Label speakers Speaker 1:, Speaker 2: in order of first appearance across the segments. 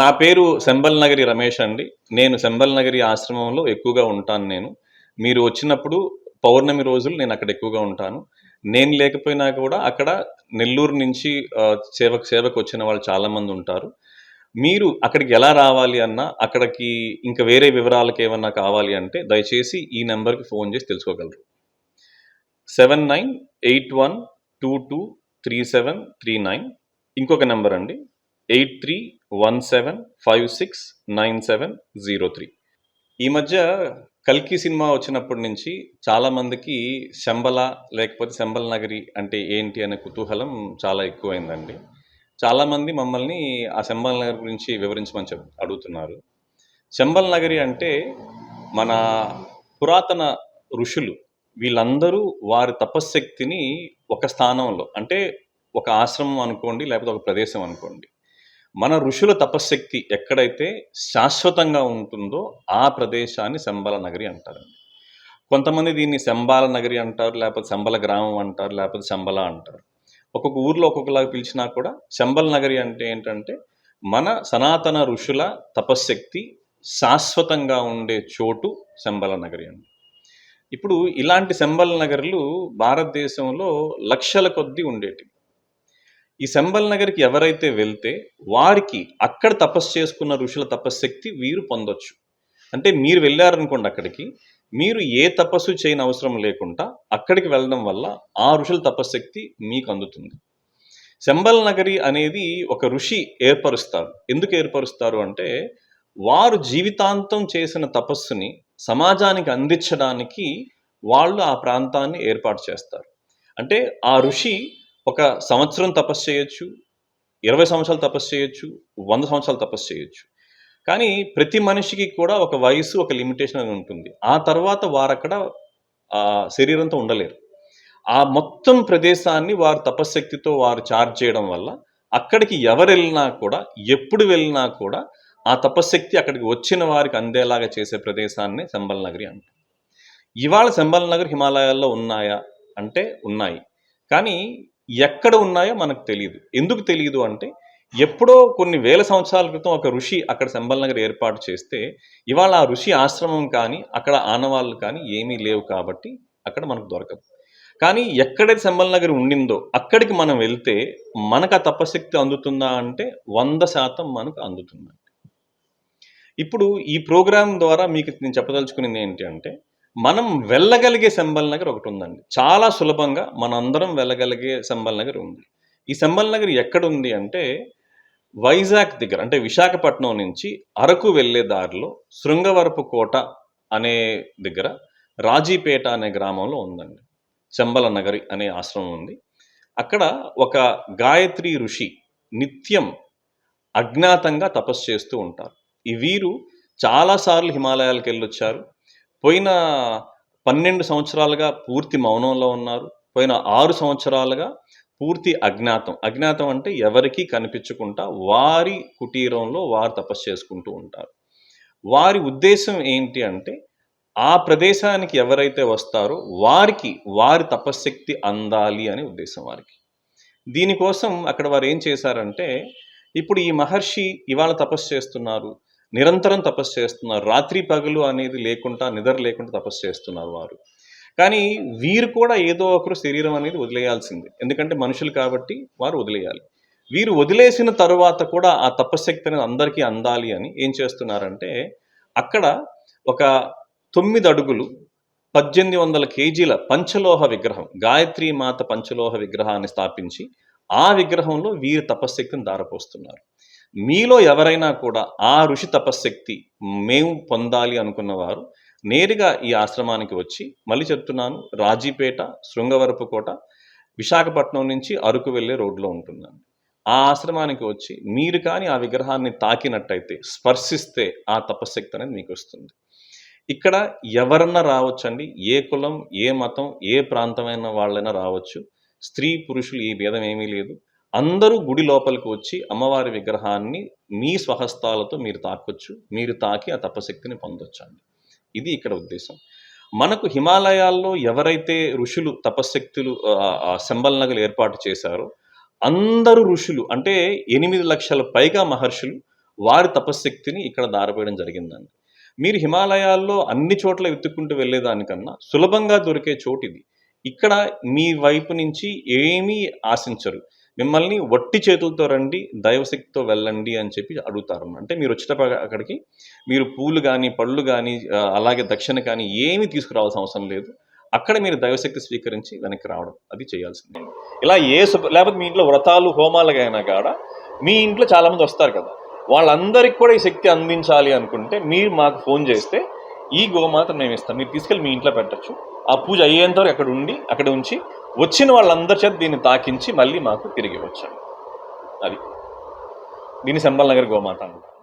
Speaker 1: నా పేరు సెంబల్ నగరి రమేష్ అండి. నేను శంబల్ నగరి ఆశ్రమంలో ఎక్కువగా ఉంటాను నేను. మీరు వచ్చినప్పుడు పౌర్ణమి రోజులు నేను అక్కడ ఎక్కువగా ఉంటాను. నేను లేకపోయినా కూడా అక్కడ నెల్లూరు నుంచి సేవకు సేవకు వచ్చిన వాళ్ళు చాలామంది ఉంటారు. మీరు అక్కడికి ఎలా రావాలి అన్నా అక్కడికి ఇంకా వేరే వివరాలకు ఏమన్నా కావాలి అంటే దయచేసి ఈ నెంబర్కి ఫోన్ చేసి తెలుసుకోగలరు. Seven nine eight one two two three seven three nine. ఇంకొక నెంబర్ అండి. Eight three one seven five six nine seven zero three. ఈ మధ్య కల్కి సినిమా వచ్చినప్పటి నుంచి చాలామందికి శంబల లేకపోతే శంబల నగరి అంటే ఏంటి అనే కుతూహలం చాలా ఎక్కువైందండి. చాలామంది మమ్మల్ని ఆ శంబల నగర్ గురించి వివరించమని చెప్ అడుగుతున్నారు. శంబల్ నగరి అంటే మన పురాతన ఋషులు వీళ్ళందరూ వారి తపశ్శక్తిని ఒక స్థానంలో అంటే ఒక ఆశ్రమం అనుకోండి లేకపోతే ఒక ప్రదేశం అనుకోండి. మన ఋషుల తపశ్శక్తి ఎక్కడైతే శాశ్వతంగా ఉంటుందో ఆ ప్రదేశాన్ని శంబల నగరి అంటారండి కొంతమంది దీన్ని శంబాల నగరి అంటారు లేకపోతే శంబల గ్రామం అంటారు లేకపోతే శంబల అంటారు. ఒక్కొక్క ఊర్లో ఒక్కొక్కలాగా పిలిచినా కూడా శంబల నగరి అంటే ఏంటంటే మన సనాతన ఋషుల తపశ్శక్తి శాశ్వతంగా ఉండే చోటు శంబల నగరి అండి. ఇప్పుడు ఇలాంటి శంబల నగరులు భారతదేశంలో లక్షల కొద్దీ ఉండేటివి. ఈ శంబల్ నగర్కి ఎవరైతే వెళ్తే వారికి అక్కడ తపస్సు చేసుకున్న ఋషుల తపశ్శక్తి వీరు పొందొచ్చు. అంటే మీరు వెళ్ళారనుకోండి అక్కడికి మీరు ఏ తపస్సు చేయని అవసరం లేకుండా అక్కడికి వెళ్ళడం వల్ల ఆ ఋషుల తపశ్శక్తి మీకు అందుతుంది. శంబల్ నగరి అనేది ఒక ఋషి ఏర్పరుస్తారు ఎందుకు ఏర్పరుస్తారు అంటే వారు జీవితాంతం చేసిన తపస్సుని సమాజానికి అందించడానికి వాళ్ళు ఆ ప్రాంతాన్ని ఏర్పాటు చేస్తారు. అంటే ఆ ఋషి ఒక సంవత్సరం తపస్సు చేయొచ్చు ఇరవై సంవత్సరాలు తపస్సు చేయొచ్చు వంద సంవత్సరాలు తపస్సు చేయొచ్చు. కానీ ప్రతి మనిషికి కూడా ఒక వయసు ఒక లిమిటేషన్ అని ఉంటుంది. ఆ తర్వాత వారు అక్కడ ఆ శరీరంతో ఉండలేరు. ఆ మొత్తం ప్రదేశాన్ని వారు తపశ్శక్తితో వారు చార్జ్ చేయడం వల్ల అక్కడికి ఎవరు వెళ్ళినా కూడా ఎప్పుడు వెళ్ళినా కూడా ఆ తపశ్శక్తి అక్కడికి వచ్చిన వారికి అందేలాగా చేసే ప్రదేశాన్ని శంబల్ నగరి అంటారు. ఇవాళ శంబల్ నగర్ హిమాలయాల్లో ఉన్నాయా? అంటే ఉన్నాయి. కానీ ఎక్కడ ఉన్నాయో మనకు తెలియదు ఎందుకు తెలియదు అంటే ఎప్పుడో కొన్ని వేల సంవత్సరాల క్రితం ఒక ఋషి అక్కడ శంబల్ నగర్ ఏర్పాటు చేస్తే ఇవాళ ఆ ఋషి ఆశ్రమం కానీ అక్కడ ఆనవాళ్ళు కానీ ఏమీ లేవు కాబట్టి అక్కడ మనకు దొరకదు. కానీ ఎక్కడైతే శంబల్ నగర్ ఉండిందో అక్కడికి మనం వెళ్తే మనకు ఆ తపశక్తి అందుతుందా అంటే వంద శాతం మనకు అందుతుందండి. ఇప్పుడు ఈ ప్రోగ్రాం ద్వారా మీకు నేను చెప్పదలుచుకునేది ఏంటి అంటే మనం వెళ్ళగలిగే శంబల్ నగర్ ఒకటి ఉందండి చాలా సులభంగా మనందరం వెళ్ళగలిగే శంబల్ నగర్ ఉంది. ఈ శంబల్ నగర్ ఎక్కడ ఉంది అంటే వైజాగ్ దగ్గర అంటే విశాఖపట్నం నుంచి అరకు వెళ్ళే దారిలో శృంగవరపు కోట అనే దగ్గర రాజీపేట అనే గ్రామంలో ఉందండి. శంబల నగరి అనే ఆశ్రమం ఉంది. అక్కడ ఒక గాయత్రి ఋషి నిత్యం అజ్ఞాతంగా తపస్సు చేస్తూ ఉంటారు. ఈ వీరు చాలాసార్లు హిమాలయాలకు వెళ్ళొచ్చారు పోయిన పన్నెండు సంవత్సరాలుగా పూర్తి మౌనంలో ఉన్నారు. పోయిన ఆరు సంవత్సరాలుగా పూర్తి అజ్ఞాతం. అజ్ఞాతం అంటే ఎవరికీ కనిపించకుండా వారి కుటీరంలో వారు తపస్సు చేసుకుంటూ ఉంటారు. వారి ఉద్దేశం ఏంటి అంటే ఆ ప్రదేశానికి ఎవరైతే వస్తారో వారికి వారి తపశ్శక్తి అందాలి అనే ఉద్దేశం వారికి. దీనికోసం అక్కడ వారు ఏం చేశారంటే ఇప్పుడు ఈ మహర్షి ఇవాళ తపస్సు చేస్తున్నారు. నిరంతరం తపస్సు చేస్తున్నారు. రాత్రి పగలు అనేది లేకుండా నిద్ర లేకుండా తపస్సు చేస్తున్నారు వారు. కానీ వీరు కూడా ఏదో ఒకరు శరీరం అనేది వదిలేయాల్సిందే. ఎందుకంటే మనుషులు కాబట్టి వారు వదిలేయాలి. వీరు వదిలేసిన తరువాత కూడా ఆ తపశ్శక్తి అనేది అందరికీ అందాలి అని ఏం చేస్తున్నారంటే అక్కడ ఒక తొమ్మిది అడుగులు పద్దెనిమిది వందల కేజీల పంచలోహ విగ్రహం గాయత్రి మాత పంచలోహ విగ్రహాన్ని స్థాపించి ఆ విగ్రహంలో వీరి తపశ్శక్తిని దారపోస్తున్నారు మీలో ఎవరైనా కూడా ఆ ఋషి తపశ్శక్తి మేము పొందాలి అనుకున్నవారు నేరుగా ఈ ఆశ్రమానికి వచ్చి మళ్ళీ చెప్తున్నాను రాజీపేట శృంగవరపు కోట విశాఖపట్నం నుంచి అరకు వెళ్ళే రోడ్లో ఉంటుందండి. ఆ ఆశ్రమానికి వచ్చి మీరు కానీ ఆ విగ్రహాన్ని తాకినట్టయితే స్పర్శిస్తే ఆ తపశ్శక్తి అనేది మీకు వస్తుంది. ఇక్కడ ఎవరన్నా రావచ్చండి? ఏ కులం ఏ మతం ఏ ప్రాంతమైన వాళ్ళైనా రావచ్చు. స్త్రీ పురుషులు ఈ భేదం ఏమీ లేదు. అందరూ గుడి లోపలికి వచ్చి అమ్మవారి విగ్రహాన్ని మీ స్వహస్తాలతో మీరు తాకొచ్చు మీరు తాకి ఆ తపశక్తిని పొందొచ్చండి. ఇది ఇక్కడ ఉద్దేశం. మనకు హిమాలయాల్లో ఎవరైతే ఋషులు తపశ్శక్తులు శంబల్ నగలు ఏర్పాటు చేశారో అందరూ ఋషులు అంటే ఎనిమిది లక్షల పైగా మహర్షులు వారి తపశ్శక్తిని ఇక్కడ దారపోయడం జరిగిందండి. మీరు హిమాలయాల్లో అన్ని చోట్ల వెతుక్కుంటూ వెళ్ళేదానికన్నా సులభంగా దొరికే చోటు ఇది ఇక్కడ మీ వైపు నుంచి ఏమీ ఆశించరు. మిమ్మల్ని వట్టి చేతులతో రండి దైవశక్తితో వెళ్ళండి అని చెప్పి అడుగుతారు. అంటే మీరు వచ్చేటప్పుడు అక్కడికి మీరు పూలు కానీ పళ్ళు కానీ అలాగే దక్షిణ కానీ ఏమీ తీసుకురావాల్సిన అవసరం లేదు. అక్కడ మీరు దైవశక్తి స్వీకరించి వెనక్కి రావడం అది చేయాల్సిందే. ఇలా ఏ లేకపోతే మీ ఇంట్లో వ్రతాలు హోమాలుగైనా కాడ మీ ఇంట్లో చాలామంది వస్తారు కదా. వాళ్ళందరికీ కూడా ఈ శక్తి అందించాలి అనుకుంటే మీరు మాకు ఫోన్ చేస్తే ఈ గోమాత మేము ఇస్తాం. మీరు తీసుకెళ్ళి మీ ఇంట్లో పెట్టచ్చు. ఆ పూజ అయ్యేంతవరకు అక్కడ ఉండి అక్కడ ఉంచి వచ్చిన వాళ్ళందరి చేత దీన్ని తాకించి మళ్ళీ మాకు తిరిగి వచ్చాడు. అది. దీన్ని సంబల్ నగర్ గోమాత అంటారు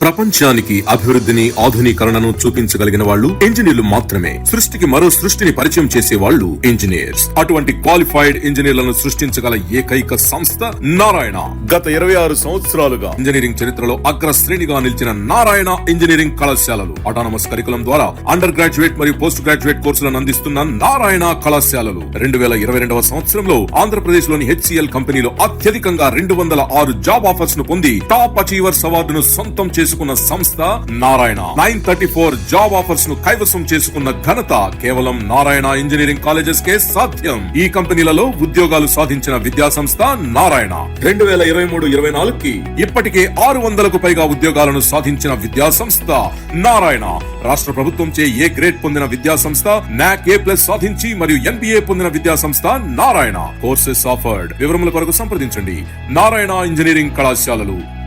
Speaker 2: ప్రపంచానికి అభివృద్ధిని ఆధునీకరణను చూపించగలిగిన వాళ్ళు ఇంజనీర్లు మాత్రమే. సృష్టికి మరో సృష్టిని పరిచయం చేసే వాళ్ళు ఇంజనీర్స్. అటువంటి క్వాలిఫైడ్ ఇంజనీర్లను సృష్టించగల ఏకైక సంస్థ నారాయణ. గత ఇరవై ఆరు సంవత్సరాలుగా ఇంజనీరింగ్ చరిత్రలో అగ్రశ్రేణిగా నిలిచిన నారాయణ ఇంజనీరింగ్ కళాశాలలు. అటానమస్ కరికులం ద్వారా అండర్ గ్రాడ్యుయేట్ మరియు పోస్ట్ గ్రాడ్యుయేట్ కోర్సులను అందిస్తున్న నారాయణ కళాశాలలు. రెండు వేల ఇరవై రెండవ సంవత్సరంలో ఆంధ్రప్రదేశ్లోని హెచ్సిఎల్ కంపెనీలో అత్యధికంగా రెండు వందల ఆరు జాబ్ ఆఫర్స్ను పొంది టాప్ అచీవర్స్ అవార్డును సొంతం చేసి చేసుకున్న సంస్థ Narayana. Nine thirty four job ఆఫర్స్ను కైవసం చేసుకున్న ఘనత కేవలం నారాయణ ఇంజనీరింగ్ కాలేజెస్ కే సాధ్యం. ఈ కంపెనీలలో ఉద్యోగాలు సాధించిన విద్యా సంస్థ నారాయణ. రెండు వేల ఇరవై మూడు ఇరవై నాలుగుకి ఇప్పటికే ఆరు వందలకు పైగా ఉద్యోగాలను సాధించిన విద్యా సంస్థ నారాయణ. రాష్ట్ర ప్రభుత్వం చే ఏ గ్రేడ్ పొందిన విద్యా సంస్థ నాక్ ఏ ప్లస్ సాధించి మరియు ఎన్బిఏ పొందిన విద్యా సంస్థ నారాయణ. కోర్సెస్ ఆఫర్డ్ వివరముల కొరకు సంప్రదించండి. నారాయణ ఇంజనీరింగ్ కళాశాలలు.